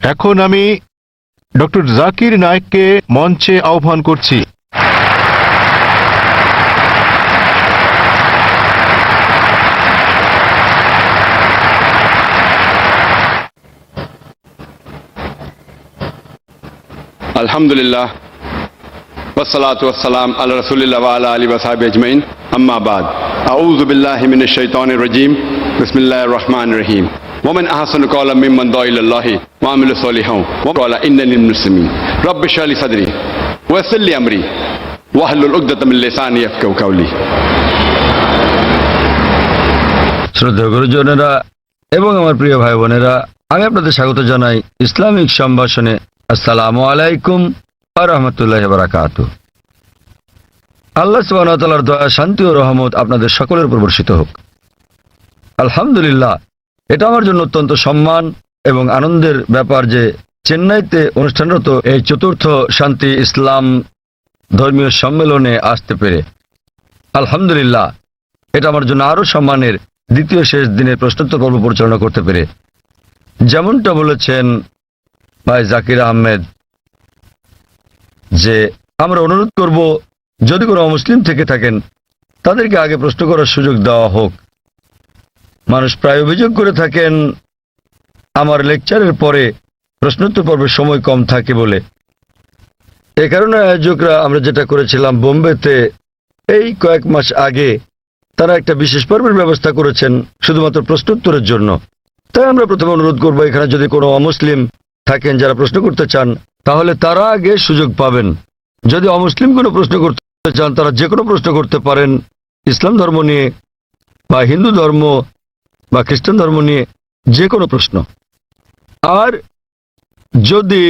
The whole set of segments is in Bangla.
এখন আমি ডক্টর জাকির নায়েককে মঞ্চে আহ্বান করছি আলহামদুলিল্লাহ والصلاة والسلام على رسول الله وعلى آله وصحبه أجمعين أما بعد أعوذ بالله من الشيطان الرجيم بسم الله الرحمن الرحيم ومن أحسن قولا ممن دعا إلى الله وعمل صالحا وقال إنني من المسلمين رب اشرح لي صدري ويسر لي أمري واحلل عقدة من لساني يفقهوا قولي শ্রদ্ধা গুরুজনেরা এবং আমার প্রিয় ভাই বোনেরা আমি আপনাদের স্বাগত জানাই ইসলামিক সম্ভাষণে আসসালামু আলাইকুম রহমতুল্লাহ বারাকাত আল্লাহ সুবাহতালার দয়া শান্তি ও রহমত আপনাদের সকলের উপর বর্ষিত হোক আলহামদুলিল্লাহ, এটা আমার জন্য অত্যন্ত সম্মান এবং আনন্দের ব্যাপার যে চেন্নাইতে অনুষ্ঠানরত এই চতুর্থ শান্তি ইসলাম ধর্মীয় সম্মেলনে আসতে পেরে। আলহামদুলিল্লাহ, এটা আমার জন্য আরও সম্মানের দ্বিতীয় শেষ দিনের প্রশ্নোত্তর পর্ব পরিচালনা করতে পেরে। যেমনটা বলেছেন ভাই জাকির আহমেদ, যে আমরা অনুরোধ করব, যদি কোনো মুসলিম থেকে থাকেন, তাদেরকে আগে প্রশ্ন করার সুযোগ দেওয়া হোক। মানুষ প্রায় অভিযোগ করে থাকেন, আমার লেকচারের পরে প্রশ্নোত্তর পর্বের সময় কম থাকে বলে। এ কারণে আয়োজকরা আমরা যেটা করেছিলাম, বোম্বেতে এই কয়েক মাস আগে তারা একটা বিশেষ পর্বের ব্যবস্থা করেছেন, শুধুমাত্র প্রশ্নোত্তরের জন্য। তাই আমরা প্রথমে অনুরোধ করব, এখানে যদি কোনো অমুসলিম থাকেন যারা প্রশ্ন করতে চান, তাহলে তারা আগে সুযোগ পাবেন। যদি অমুসলিম কোনো প্রশ্ন করতে চান, তারা যে কোনো প্রশ্ন করতে পারেন। ইসলাম ধর্ম নিয়ে বা হিন্দু ধর্ম বা খ্রিস্টান ধর্ম নিয়ে যে কোনো প্রশ্ন। আর যদি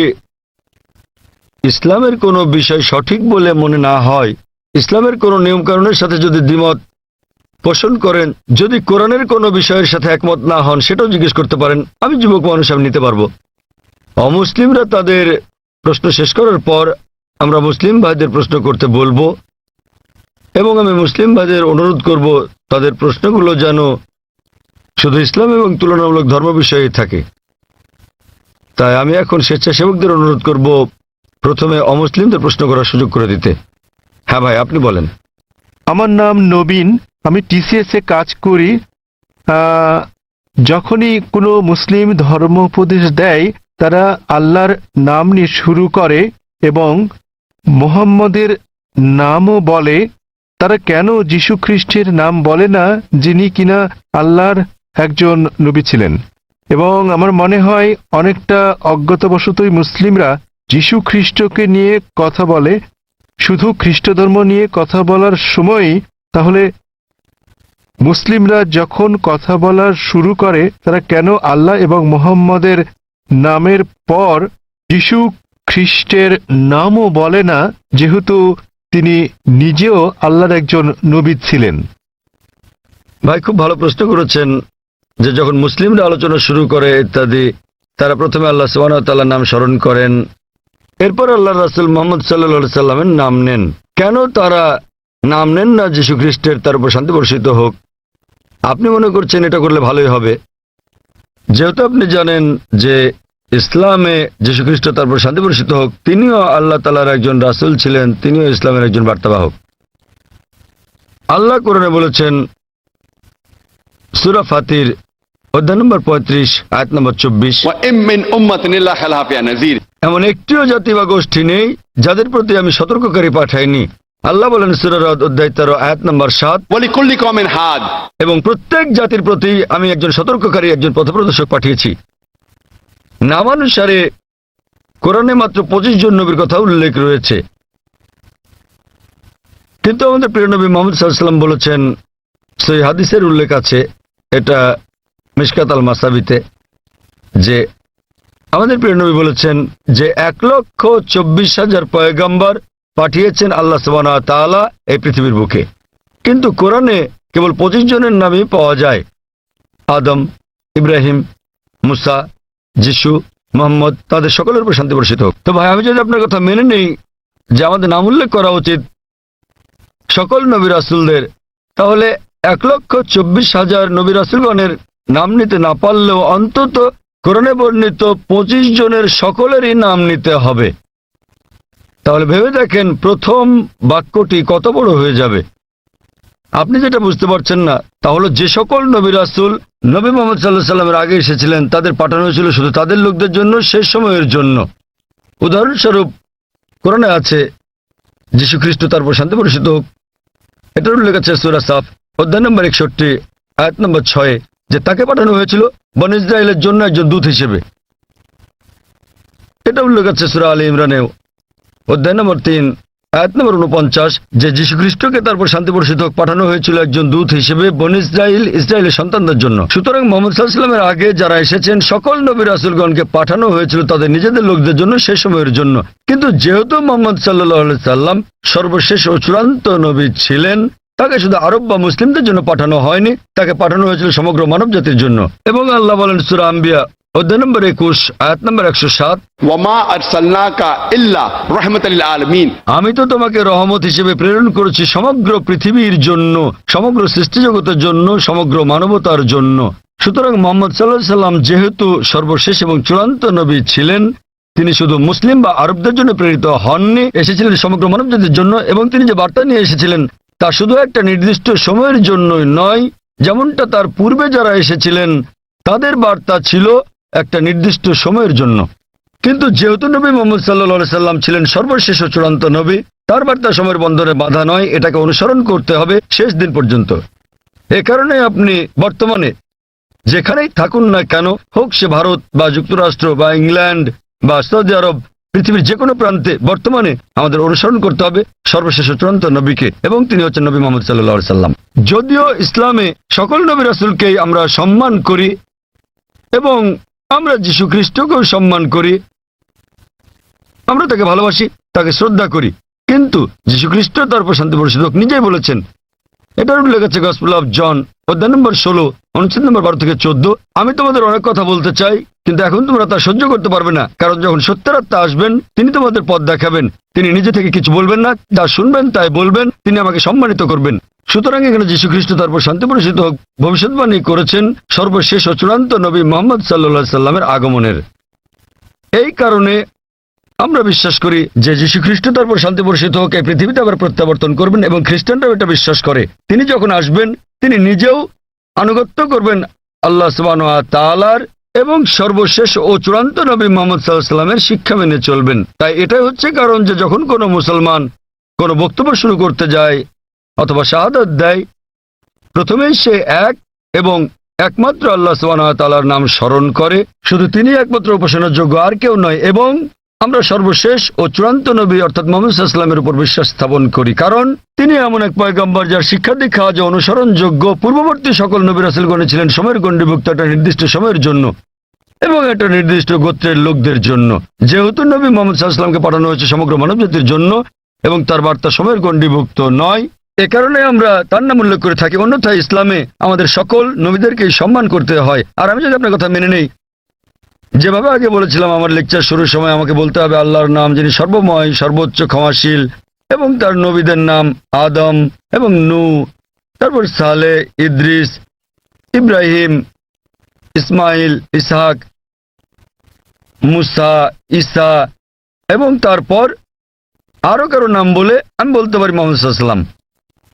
ইসলামের কোনো বিষয় সঠিক বলে মনে না হয়, ইসলামের কোনো নিয়মকানুনের সাথে যদি দ্বিমত পোষণ করেন, যদি কোরআনের কোনো বিষয়ের সাথে একমত না হন, সেটাও জিজ্ঞেস করতে পারেন, আমি যুবক মানুষ, আমি নিতে পারব। অমুসলিমরা তাদের প্রশ্ন শেষ করার পর আমরা মুসলিম ভাইদের প্রশ্ন করতে বলব এবং আমি মুসলিম ভাইদের অনুরোধ করব, তাদের প্রশ্নগুলো যেন শুধু ইসলাম এবং তুলনামূলক ধর্ম বিষয়ে থাকে। তাই আমি এখন স্বেচ্ছাসেবকদের অনুরোধ করব প্রথমে অমুসলিমদের প্রশ্ন করার সুযোগ করে দিতে। হ্যাঁ ভাই, আপনি বলেন। আমার নাম নবীন, আমি টিসিএস এ কাজ করি। যখনই কোনো মুসলিম ধর্ম উপদেশ দেয়, তারা আল্লাহর নাম নিয়ে শুরু করে এবং মোহাম্মদের নামও বলে। তারা কেন যীশু খ্রিস্টের নাম বলে না, যিনি কিনা আল্লাহর একজন নবী ছিলেন। এবং আমার মনে হয় অনেকটা অজ্ঞতাবশতই মুসলিমরা যীশু খ্রিস্টকে নিয়ে কথা বলে। শুধু খ্রিস্ট ধর্ম নিয়ে কথা বলার সময়ই তাহলে মুসলিমরা যখন কথা বলা শুরু করে, তারা কেন আল্লাহ এবং মোহাম্মদের নামের পর যিশু খ্রিস্টের নামও বলে না, যেহেতু তিনি নিজেও আল্লাহর একজন নবী ছিলেন? ভাই, খুব ভালো প্রশ্ন করেছেন। যে যখন মুসলিমরা আলোচনা শুরু করে ইত্যাদি, তারা প্রথমে আল্লাহ সুবাহতাল্লাহ নাম স্মরণ করেন। এরপর আল্লাহ রাসুল মোহাম্মদ সাল্লা সাল্লামের নাম নেন। কেন তারা নাম নেন না যীশু খ্রিস্টের তার উপর শান্তি বর্ষিত হোক? আপনি মনে করছেন এটা করলে ভালোই হবে? যেহেতু আপনি জানেন যে ইসলামে যীশু খ্রিস্ট তার উপর শান্তি বর্ষিত হোক, তিনিও আল্লাহ তালার একজন রাসুল ছিলেন, তিনিও ইসলামের একজন বার্তাবাহক। আল্লাহ কোরআনে বলেছেন, সুরা ফাতির অধ্যায় নম্বর পঁয়ত্রিশ আয়াত নম্বর চব্বিশ। এমন একটিও জাতি বা গোষ্ঠী নেই যাদের প্রতি আমি সতর্ককারী পাঠাইনি। আল্লাহ বলেন সুরারদ অধ্যায় তেরো আয়াত নম্বর সাত। হাদ। এবং প্রত্যেক জাতির প্রতি আমি একজন সতর্ককারী একজন পথপ্রদর্শক পাঠিয়েছি। নামানুসারে কোরআনে মাত্র পঁচিশ জন নবীর কথা উল্লেখ রয়েছে। কিন্তু আমাদের প্রিয় নবী মোহাম্মদ সাল্লাম বলেছেন সেই হাদিসের উল্লেখ আছে। এটা মিসকাত আল মাসাবিতে, যে আমাদের প্রিয় নবী বলেছেন যে এক লক্ষ চব্বিশ হাজার পয়গাম্বার পাঠিয়েছেন আল্লাহ সুবাহ তাআলা এই পৃথিবীর বুকে। কিন্তু কোরআনে কেবল পঁচিশ জনের নামই পাওয়া যায়। আদম, ইব্রাহিম, মুসা, যিশু, মোহাম্মদ, তাদের সকলের উপর শান্তি বর্ষিত হোক। তো ভাই, আমি যদি আপনার কথা মেনে নেই যে আমাদের নাম উল্লেখ করা উচিত সকল নবী রাসুলদের, তাহলে এক লক্ষ চব্বিশ হাজার নবী রাসুলগণের নাম নিতে না পারলেও অন্তত কোরআনে বর্ণিত পঁচিশ জনের সকলেরই নাম নিতে হবে। তাহলে ভেবে দেখেন প্রথম বাক্যটি কত বড় হয়ে যাবে। আপনি যেটা বুঝতে পারছেন না, তা হলো যে সকল নবী রাসুল নবী মোহাম্মদ সাল্লাহ সাল্লামের আগে এসেছিলেন, তাদের পাঠানো হয়েছিল শুধু তাদের লোকদের জন্য, শেষ সময়ের জন্য। উদাহরণস্বরূপ কোরআনে আছে যীশু খ্রিস্ট তার উপর শান্তি পরিষিত হোক। এটার উল্লেখ আছে সুরা সাফ, অধ্যায় নম্বর একষট্টি, আয়াত নম্বর ছয়ে। যে তাকে পাঠানো হয়েছিল বন ইসরায়েলের জন্য একজন দূত হিসেবে। এটা উল্লেখ আছে সুরা আলী ইমরানেও। অধ্যায় নম্বর তিন, আয়াত নম্বর উনপঞ্চাশ, যে যীশু খ্রিস্টকে তারপর শান্তি পরিষদ পাঠানো হয়েছিল একজন দূত হিসেবে বন ইসরায়েল, ইসরায়েলের সন্তানদের জন্য। সুতরাং মোহাম্মদ সাল্লামের আগে যারা এসেছেন, সকল নবী রাসুলগণকে পাঠানো হয়েছিল তাদের নিজেদের লোকদের জন্য সে সময়ের জন্য। কিন্তু যেহেতু মোহাম্মদ সাল্লাহ সাল্লাম সর্বশেষ ও চূড়ান্ত নবী ছিলেন তাকে শুধু আরব বা মুসলিমদের জন্য পাঠানো হয়নি তাকে পাঠানো হয়েছিল সমগ্র মানব জাতির জন্য। এবং আল্লাহ বলেন সুরা আম্বিয়া অধ্যায় নম্বর একুশ আয়াত নম্বর একশো সাত। আমি তো তোমাকে রহমত হিসেবে প্রেরণ করেছি সমগ্র পৃথিবীর জন্য সমগ্র সৃষ্টিজগতের জন্য সমগ্র মানবতার জন্য। সুতরাং মোহাম্মদ সাল্লাহ সাল্লাম যেহেতু সর্বশেষ এবং চূড়ান্ত নবী ছিলেন তিনি শুধু মুসলিম বা আরবদের জন্য প্রেরিত হননি এসেছিলেন সমগ্র মানবজাতির জন্য এবং তিনি যে বার্তা নিয়ে এসেছিলেন তা শুধু একটা নির্দিষ্ট সময়ের জন্যই নয়, যেমনটা তার পূর্বে যারা এসেছিলেন, তাদের বার্তা ছিল একটা নির্দিষ্ট সময়ের জন্য। কিন্তু যেহেতু নবী মোহাম্মদ সাল্লা সাল্লাম ছিলেন সর্বশেষ ও চূড়ান্ত নবী, তার বার্তা সময়ের বন্ধনে বাধা নয়, এটাকে অনুসরণ করতে হবে শেষ দিন পর্যন্ত। এ কারণে আপনি বর্তমানে যেখানেই থাকুন না কেন, হোক সে ভারত বা যুক্তরাষ্ট্র বা ইংল্যান্ড বা সৌদি আরব পৃথিবীর যে কোনো প্রান্তে বর্তমানে আমাদের অনুসরণ করতে হবে সর্বশেষ চূড়ান্ত নবীকে এবং তিনি হচ্ছেন নবী মোহাম্মদ সাল্লাহ সাল্লাম। যদিও ইসলামে সকল নবী রাসুলকেই আমরা সম্মান করি এবং আমরা যীশু খ্রিস্টকেও সম্মান করি, আমরা তাকে ভালোবাসি, তাকে শ্রদ্ধা করি। কিন্তু যীশু খ্রিস্ট তারপর শান্তি পরিষদক নিজেই বলেছেন। এটার উল্লেখ আছে গসপুল অফ জন অধ্যায় নম্বর ষোলো অনুচ্ছেদ নম্বর বারো থেকে চোদ্দ। আমি তোমাদের অনেক কথা বলতে চাই, কিন্তু এখন তোমরা তা সহ্য করতে পারবে না, কারণ যখন সত্যের আত্মা আসবেন, তিনি তোমাদের পথ দেখাবেন। তিনি নিজে থেকে কিছু বলবেন না, যা শুনবেন তাই বলবেন, তিনি আমাকে সম্মানিত করবেন। সুতরাং এখানে যীশু খ্রিস্ট তারপর শান্তি পরিষিত হোক, ভবিষ্যৎবাণী করেছেন সর্বশেষ ও চূড়ান্ত নবী মোহাম্মদ সাল্লা সাল্লামের আগমনের। এই কারণে আমরা বিশ্বাস করি যে যীশু খ্রিস্ট তারপর শান্তি বর্ষিত হোক, এই পৃথিবীতে আবার প্রত্যাবর্তন করবেন এবং খ্রিস্টানরাও এটা বিশ্বাস করে। তিনি যখন আসবেন, তিনি নিজেও আনুগত্য করবেন আল্লাহ সুবান তালার এবং সর্বশেষ ও চূড়ান্ত নবী মোহাম্মদ সাল্লামের শিক্ষা মেনে চলবেন। তাই এটাই হচ্ছে কারণ যে যখন কোনো মুসলমান কোনো বক্তব্য শুরু করতে যায় অথবা শাহাদত দেয়, প্রথমেই সে এক এবং একমাত্র আল্লাহ সুবান তালার নাম স্মরণ করে। শুধু তিনি একমাত্র উপাসনার যোগ্য, আর কেউ নয়। এবং আমরা সর্বশেষ ও চূড়ান্ত নবী অর্থাৎ মোহাম্মদ ইসলামের উপর বিশ্বাস স্থাপন করি। কারণ তিনি এমন এক পয়গম্বর যার শিক্ষা দীক্ষা আজ অনুসরণযোগ্য। পূর্ববর্তী সকল নবী রাসুলগণে ছিলেন সময়ের গণ্ডিভুক্ত একটা নির্দিষ্ট সময়ের জন্য এবং একটা নির্দিষ্ট গোত্রের লোকদের জন্য। যেহেতু নবী মোহাম্মদ সাল্লামকে পাঠানো হয়েছে সমগ্র মানবজাতির জন্য এবং তার বার্তা সময়ের গণ্ডিভুক্ত নয়, এ কারণে আমরা তার নাম উল্লেখ করে থাকি। অন্যথায় ইসলামে আমাদের সকল নবীদেরকে সম্মান করতে হয়। আর আমি যদি আপনার কথা মেনে নেই যেভাবে আগে বলেছিলাম, আমার লেকচার শুরুর সময় আমাকে বলতে হবে, আল্লাহর নাম যিনি সর্বময়, সর্বোচ্চ ক্ষমাশীল এবং তার নবীদের নাম আদম এবং নু, তারপর সালে ইদ্রিস, ইব্রাহিম, ইসমাইল, ইসহাক, মুসা ইসা এবং তারপর আরও কারও নাম বলে আমি বলতে পারি মোহাম্মদ সাল্লাম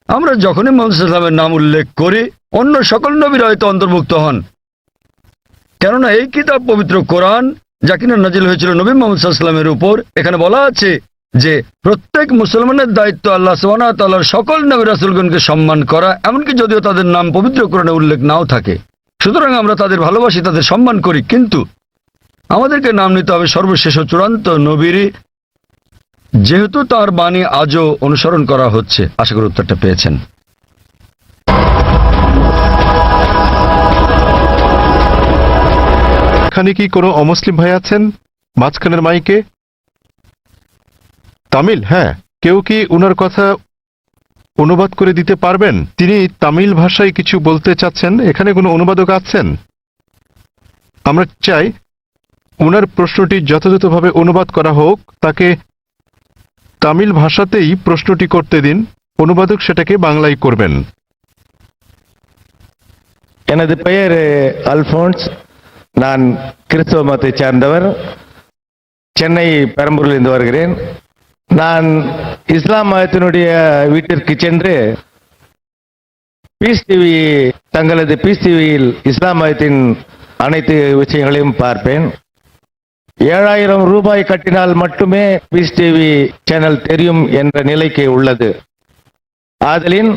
আমরা যখনই মোহাম্মদ নাম উল্লেখ করি, অন্য সকল নবীরা হয়তো অন্তর্ভুক্ত হন। কেননা এই কিতাব পবিত্র কোরআন, যা কিনা নাজিল হয়েছিল নবী মোহাম্মদ সাল্লামের উপর, এখানে বলা আছে যে প্রত্যেক মুসলমানের দায়িত্ব আল্লাহ সোহানা তাল্লাহর সকল নবী রাসুলগণকে সম্মান করা, এমনকি যদিও তাদের নাম পবিত্র কোরআনে উল্লেখ নাও থাকে। সুতরাং আমরা তাদের ভালোবাসি, তাদের সম্মান করি, কিন্তু আমাদেরকে নাম নিতে হবে সর্বশেষ চূড়ান্ত নবীরই যেহেতু তার বাণী আজও অনুসরণ করা হচ্ছে, আশা করি উত্তরটা পেয়েছেন। এখানে কি কোনো অমুসলিম ভাই আছেন মাঝখানের মাইকে তামিল হ্যাঁ কেউ কি ওনার কথা অনুবাদ করে দিতে পারবেন তিনি তামিল ভাষায় কিছু বলতে চাচ্ছেন এখানে কোনো অনুবাদক আছেন আমরা চাই ওনার প্রশ্নটি যথাযথভাবে অনুবাদ করা হোক তাকে তামিল ভাষাতেই প্রশ্নটি করতে দিন অনুবাদক সেটাকে বাংলায় করবেন எனது பெயர் அல்போன்ஸ் நான் கிறிஸ்தவ மதத்தை சார்ந்தவர். சென்னை பெரம்பூரில் இருந்து வருகிறேன். நான் இஸ்லாம் மதத்தினுடைய வீட்டிற்கு சென்று பீஸ் டிவி தங்களது பீஸ் டிவியில் இஸ்லாம் மதத்தின் அனைத்து விஷயங்களையும் பார்ப்பேன். ஏழாயிரம் ரூபாய் கட்டினால் மட்டுமே பீஸ் டிவி சேனல் தெரியும் என்ற நிலைக்கு உள்ளது. ஆதலின்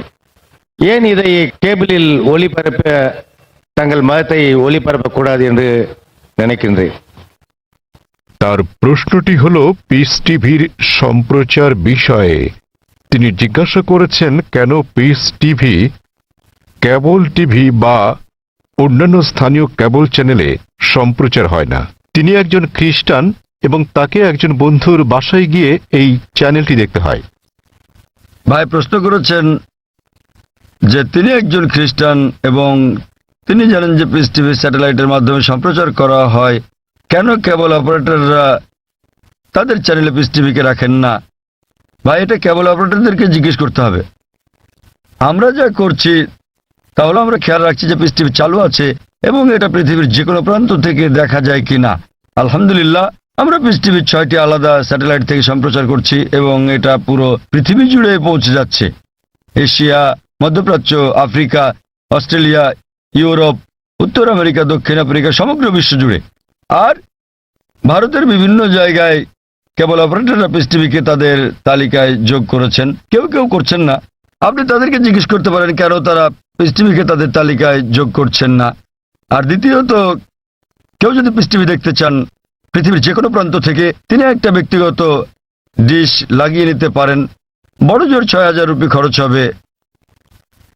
ஏன் இதை கேபிளில் ஒளிபரப்ப தங்கள் மதத்தை ஒளிபரப்பக்கூடாது என்று নিনেকিনরে তার প্রশ্নটি হল পিস টিভির সম্প্রচার বিষয়ে। তিনি জিজ্ঞাসা করেছেন কেন পিস টিভি কেবল টিভি বা অন্যান্য স্থানীয় কেবল চ্যানেলে সম্প্রচার হয় না? তিনি একজন খ্রিস্টান এবং তাকে একজন বন্ধুর বাসায় গিয়ে এই চ্যানেলটি দেখতে হয়। ভাই প্রশ্ন করেছেন যে তিনি একজন খ্রিস্টান এবং তিনি জানেন যে পিস টিভি স্যাটেলাইটের মাধ্যমে সম্প্রচার করা হয়। কেন কেবল অপারেটররা তাদের চ্যানেলে পিস টিভিকে রাখেন না? ভাই এটা কেবল অপারেটরদেরকে জিজ্ঞেস করতে হবে? আমরা যা করছি, তাহলে আমরা খেয়াল রাখছি যে পিস টিভি চালু আছে এবং এটা পৃথিবীর যে কোনো প্রান্ত থেকে দেখা যায় কিনা। আলহামদুলিল্লাহ, আমরা পিস টিভির ছয়টি আলাদা স্যাটেলাইট থেকে সম্প্রচার করছি এবং এটা পুরো পৃথিবী জুড়ে পৌঁছে যাচ্ছে। এশিয়া, মধ্যপ্রাচ্য, আফ্রিকা, অস্ট্রেলিয়া ইউরোপ, উত্তর আমেরিকা, দক্ষিণ আফ্রিকা, সমগ্র বিশ্ব জুড়ে। আর ভারতের বিভিন্ন জায়গায় কেবল অপারেটররা পিস টিভিকে তাদের তালিকায় যোগ করেছেন। কেউ কেউ করছেন না। আপনি তাদেরকে জিজ্ঞেস করতে পারেন, কেন তারা পিস টিভিকে তাদের তালিকায় যোগ করছেন না? আর দ্বিতীয়ত, কেউ যদি পিস টিভি দেখতে চান, পৃথিবীর যে কোনো প্রান্ত থেকে তিনি একটা ব্যক্তিগত ডিশ লাগিয়ে নিতে পারেন। বড় জোর ছয় হাজার রুপি খরচ হবে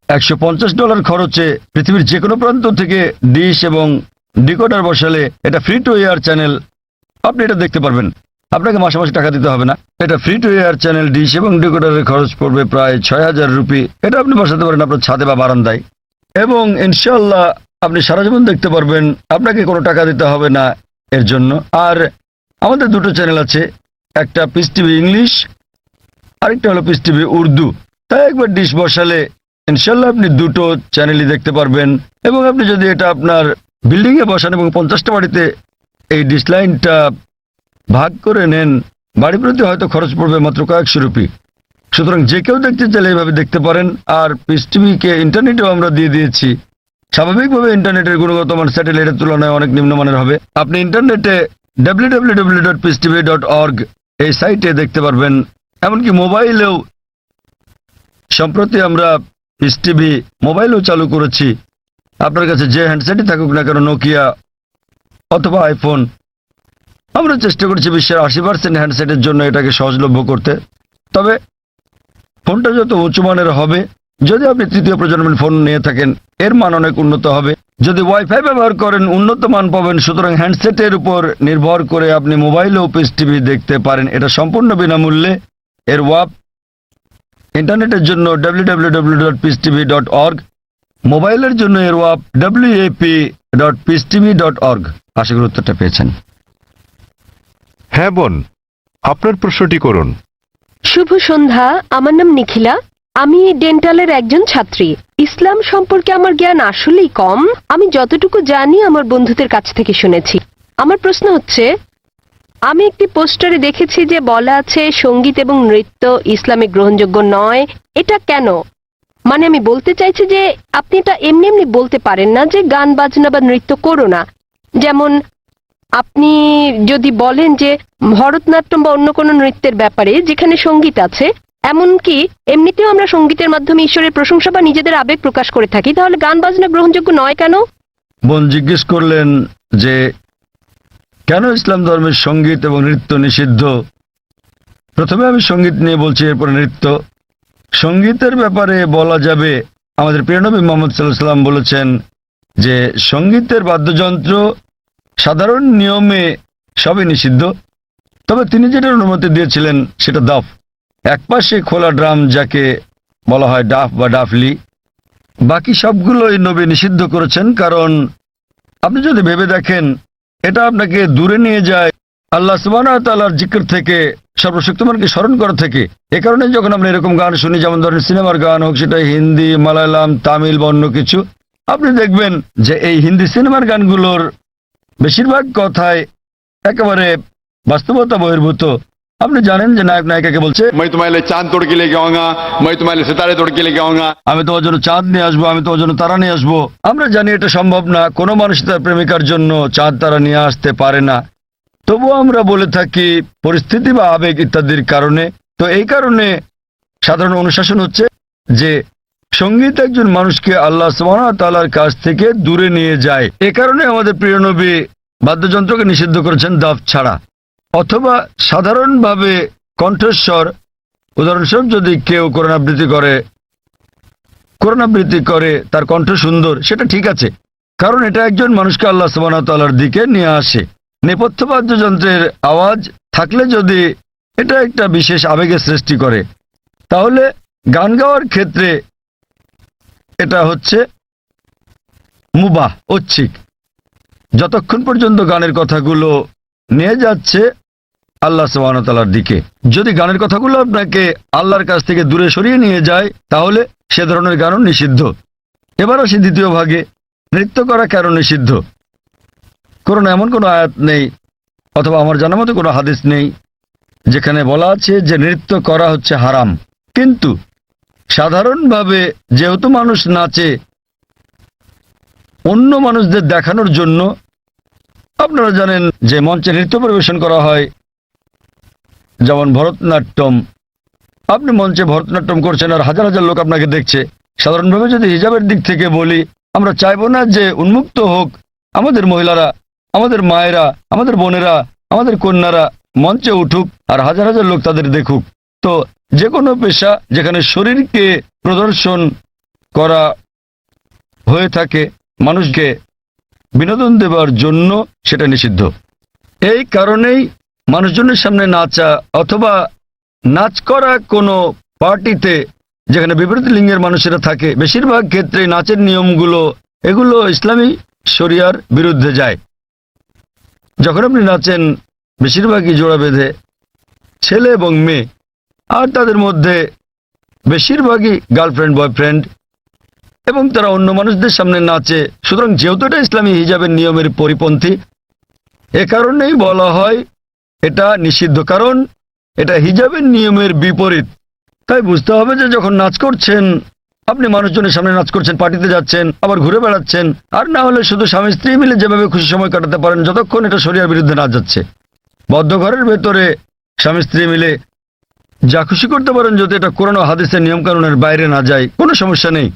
একশো পঞ্চাশ ডলার খরচে পৃথিবীর যে কোনো প্রান্ত থেকে ডিশ এবং ডিকোডার বসালে এটা ফ্রি টু এয়ার চ্যানেল। আপনি এটা দেখতে পারবেন। আপনাকে মাসে মাসে টাকা দিতে হবে না। এটা free to air channel, dish এবং ডিকোডারের খরচ পড়বে প্রায় ছয় হাজার রুপি। এটা আপনি বসাতে পারেন আপনার ছাদে বা বারান্দায়। এবং ইনশাল্লাহ আপনি সারা জীবন দেখতে পারবেন, আপনাকে কোনো টাকা দিতে হবে না এর জন্য। আর আমাদের দুটো চ্যানেল আছে। একটা পিস টিভি ইংলিশ, আরেকটা হলো পিস টিভি উর্দু। তাই একবার ডিশ বসালে ইনশাল্লাহ আপনি দুটো চ্যানেলই দেখতে পারবেন এবং আপনি যদি এটা আপনার বিল্ডিংয়ে বসান এবং পঞ্চাশটা বাড়িতে এই ডিশ লাইনটা ভাগ করে নেন বাড়ি প্রতি হয়তো খরচ পড়বে মাত্র কয়েকশো রুপি। সুতরাং যে কেউ দেখতে চাইলে এইভাবে দেখতে পারেন। আর পিস টিভিকে ইন্টারনেটেও আমরা দিয়ে দিয়েছি। স্বাভাবিকভাবে ইন্টারনেটের গুণগত মান স্যাটেলাইটের তুলনায় অনেক নিম্নমানের হবে। আপনি ইন্টারনেটে www.peacetv.org এই সাইটে দেখতে পারবেন। এমনকি মোবাইলেও সম্প্রতি আমরা পিস টিভি মোবাইলও চালু করেছি। আপনার কাছে যে হ্যান্ডসেটই থাকুক না কেন নোকিয়া অথবা আইফোন আমরা চেষ্টা করছি বিশ্বের আশি পার্সেন্ট হ্যান্ডসেটের জন্য এটাকে সহজলভ্য করতে। তবে ফোনটা যত উঁচু মানের হবে, যদি আপনি তৃতীয় প্রজন্মের ফোন নিয়ে থাকেন, এর মান অনেক উন্নত হবে। যদি ওয়াইফাই ব্যবহার করেন, উন্নত মান পাবেন, সুতরাং হ্যান্ডসেটের উপর নির্ভর করে আপনি মোবাইলেও পিস টিভি দেখতে পারেন। এটা সম্পূর্ণ বিনামূল্যে। এর ওয়াপ ইন্টারনেটের জন্য www.peacetv.org মোবাইলের জন্য এর ওয়াপ wap.peacetv.org আশা করি উত্তরটা পেয়েছেন। হ্যাঁ বোন আপনার প্রশ্নটি করুন। শুভ সন্ধ্যা আমার নাম নিখিলা। আমি ডেন্টালের একজন ছাত্রী। ইসলাম সম্পর্কে আমার জ্ঞান আসলেই কম। আমি যতটুকু জানি আমার বন্ধুদের কাছ থেকে শুনেছি। আমার প্রশ্ন হচ্ছে আমি একটি পোস্টারে দেখেছি যে বলা আছে, সংগীত এবং নৃত্য ইসলামে গ্রহণযোগ্য নয়। এটা কেন? মানে আমি বলতে চাইছি যে আপনি এটা এমনি এমনি বলতে পারেন না যে গান, বাজনা বা নৃত্য করো না। যেমন আপনি যদি বলেন যে ভরতনাট্যম বা অন্য কোনো নৃত্যের ব্যাপারে যেখানে সংগীত আছে, এমনকি এমনিতেও আমরা সঙ্গীতের মাধ্যমে ঈশ্বরের প্রশংসা বা নিজেদের আবেগ প্রকাশ করে থাকি, তাহলে গান, বাজনা গ্রহণযোগ্য নয় কেন? বোন, জিজ্ঞেস করলেন যে কেন ইসলাম ধর্মের সংগীত এবং নৃত্য নিষিদ্ধ? প্রথমে আমি সংগীত নিয়ে বলছি, এরপরে নৃত্য। সঙ্গীতের ব্যাপারে বলা যাবে, আমাদের প্রিয়নবী মোহাম্মদ সাল্লাম বলেছেন যে, সঙ্গীতের বাদ্যযন্ত্র সাধারণ নিয়মে সবই নিষিদ্ধ। তবে তিনি যেটার অনুমতি দিয়েছিলেন, সেটা দাফ। একপাশে খোলা ড্রাম যাকে বলা হয় ডাফ বা ডাফলি। বাকি সবগুলোই নবী নিষিদ্ধ করেছেন, কারণ আপনি যদি ভেবে দেখেন এটা আপনাকে দূরে নিয়ে যায়। আল্লাহ সুবাহর জিকির থেকে, সর্বশক্তিমানকে স্মরণ করা থেকে। এ কারণে যখন আমরা এরকম গান শুনি, যেমন ধরেন সিনেমার গান হোক, সেটা হিন্দি, মালায়ালাম, তামিল, বা অন্য কিছু, আপনি দেখবেন যে এই হিন্দি সিনেমার গানগুলোর বেশিরভাগ কথায় একেবারে বাস্তবতা বহির্ভূত। আপনি জানেন যে নায়ক নায়িকাকে বলছে मैं तुम्हारे लिए चांद तोड़ के लेके आऊंगा मैं तुम्हारे लिए सितारे तोड़ के लेके आऊंगा আমি তোমার জন্য চাঁদ নিয়ে আসবো আমি তোমার জন্য তারা নিয়ে আসবো আমরা জানি এটা সম্ভব না কোনো মানুষ তার প্রেমিকার জন্য চাঁদ তারা নিয়ে আসতে পারে না তবুও আমরা বলে থাকি পরিস্থিতি বা আবেগ ইত্যাদির কারণে তো এই কারণে সাধারণ অনুশাসন হচ্ছে যে সঙ্গীত একজন মানুষকে আল্লাহ তালার কাছ থেকে দূরে নিয়ে যায় এ কারণে আমাদের প্রিয় নবী বাদ্যযন্ত্রকে নিষিদ্ধ করেছেন দাফ ছাড়া অথবা সাধারণভাবে কণ্ঠস্বর। উদাহরণস্বরূপ যদি কেউ করোনাবৃত্তি করে করোনাবৃত্তি করে, তার কণ্ঠ সুন্দর, সেটা ঠিক আছে। কারণ এটা একজন মানুষকে আল্লাহ সুবাহতাল্লার দিকে নিয়ে আসে। নেপথ্য বাদ্যযন্ত্রের আওয়াজ থাকলে যদি এটা একটা বিশেষ আবেগের সৃষ্টি করে, তাহলে গান গাওয়ার ক্ষেত্রে এটা হচ্ছে মুবাহ, ঐচ্ছিক। যতক্ষণ পর্যন্ত গানের কথাগুলো নিয়ে যাচ্ছে আল্লাহ সুবাহতালার দিকে। যদি গানের কথাগুলো আপনাকে আল্লাহর কাছ থেকে দূরে সরিয়ে নিয়ে যায়, তাহলে সে ধরনের গানও নিষিদ্ধ। এবার আসি দ্বিতীয় ভাগে নৃত্য করা কেন নিষিদ্ধ? করোনা এমন কোনো আয়াত নেই, অথবা আমার জানা মতো কোনো হাদিস নেই, যেখানে বলা আছে যে নৃত্য করা হচ্ছে হারাম। কিন্তু সাধারণভাবে যেহেতু মানুষ নাচে, অন্য মানুষদের দেখানোর জন্য আপনারা জানেন যে মঞ্চে নৃত্য পরিবেশন করা হয় যেমন ভরতনাট্যম। আপনি মঞ্চে ভরতনাট্যম করছেন আর হাজার হাজার লোক আপনাকে দেখছে। সাধারণভাবে যদি হিজাবের দিক থেকে বলি, আমরা চাইব না যে উন্মুক্ত হোক আমাদের মহিলারা, আমাদের মায়েরা, আমাদের বোনেরা, আমাদের কন্যারা মঞ্চে উঠুক আর হাজার হাজার লোক তাদের দেখুক। তো যে কোনো পেশা যেখানে শরীরকে প্রদর্শন করা হয়ে থাকে, মানুষকে বিনোদন দেওয়ার জন্য সেটা নিষিদ্ধ। এই কারণেই মানুষজনের সামনে নাচা অথবা নাচ করা কোনো পার্টিতে যেখানে বিপরীত লিঙ্গের মানুষেরা থাকে, বেশিরভাগ ক্ষেত্রে নাচের নিয়মগুলো, এগুলো ইসলামী শরিয়ার বিরুদ্ধে যায়। যখন আপনি নাচেন, বেশিরভাগই জোড়া বেঁধে ছেলে এবং মেয়ে, আর তাদের মধ্যে বেশিরভাগই গার্লফ্রেন্ড বয়ফ্রেন্ড এবং তারা অন্য মানুষদের সামনে নাচে। সুতরাং যেহেতু এটা ইসলামী হিজাবের নিয়মের পরিপন্থী, এ কারণেই বলা হয় এটা নিষিদ্ধ, কারণ এটা হিজাবের নিয়মের বিপরীত। তাই বুঝতে হবে যে যখন নাচ করছেন, আপনি মানুষজনের সামনে নাচ করছেন, পার্টিতে যাচ্ছেন, আবার ঘুরে বেড়াচ্ছেন, আর না হলে শুধু স্বামী স্ত্রী মিলে যেভাবে খুশি সময় কাটাতে পারেন, যতক্ষণ এটা শরিয়ার বিরুদ্ধে নাচ যাচ্ছে। বদ্ধ ঘরের ভেতরে স্বামী স্ত্রী মিলে যা খুশি করতে পারেন, যদি এটা কোরআন হাদিসের নিয়মকানুনের বাইরে না যায়, কোনো সমস্যা নেই।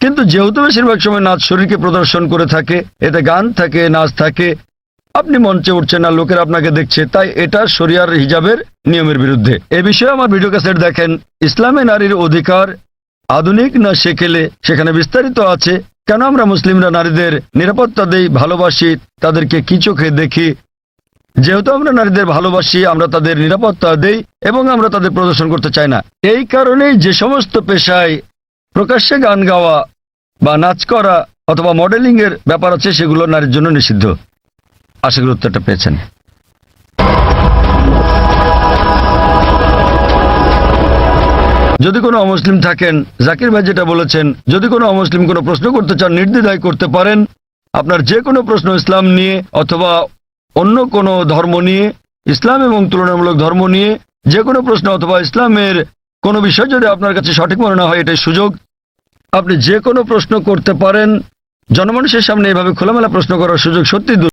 কিন্তু যেহেতু বেশিরভাগ সময় নাচ শরীরকে প্রদর্শন করে থাকে, এতে গান থাকে, নাচ থাকে, আপনি মঞ্চে উঠছেন না লোকের আপনাকে দেখছে, তাই এটা শরিয়ার হিজাবের নিয়মের বিরুদ্ধে। এ বিষয়ে আমার ভিডিও ক্যাসেট দেখেন, ইসলামে নারীর অধিকার আধুনিক না সেকেলে? সেখানে বিস্তারিত আছে, কেন আমরা মুসলিমরা নারীদের নিরাপত্তা দেই, ভালোবাসি, তাদেরকে কি চোখে দেখি? যেহেতু আমরা নারীদের ভালোবাসি, আমরা তাদের নিরাপত্তা দেই এবং আমরা তাদের প্রদর্শন করতে চাই না। এই কারণেই যে সমস্ত পেশায় প্রকাশ্যে গান গাওয়া বা নাচ করা অথবা মডেলিং এর ব্যাপার আছে, সেগুলো নারীর জন্য নিষিদ্ধ। আশা করি উত্তরটা পেয়েছেন। যদি কোনো অমুসলিম থাকেন, জাকির ভাই যেটা বলেছেন, যদি কোনো অমুসলিম কোনো প্রশ্ন করতে চান, নির্দ্বিধায় করতে পারেন, আপনার যে কোনো প্রশ্ন ইসলাম নিয়ে অথবা অন্য কোনো ধর্ম নিয়ে, ইসলাম এবং তুলনামূলক ধর্ম নিয়ে যে কোনো প্রশ্ন অথবা ইসলামের কোনো বিষয় যদি আপনার কাছে সঠিক মনে না হয়, এটাই সুযোগ। আপনি যে কোনো প্রশ্ন করতে পারেন। জনমানুষের সামনে এভাবে খোলামেলা প্রশ্ন করার সুযোগ সত্যি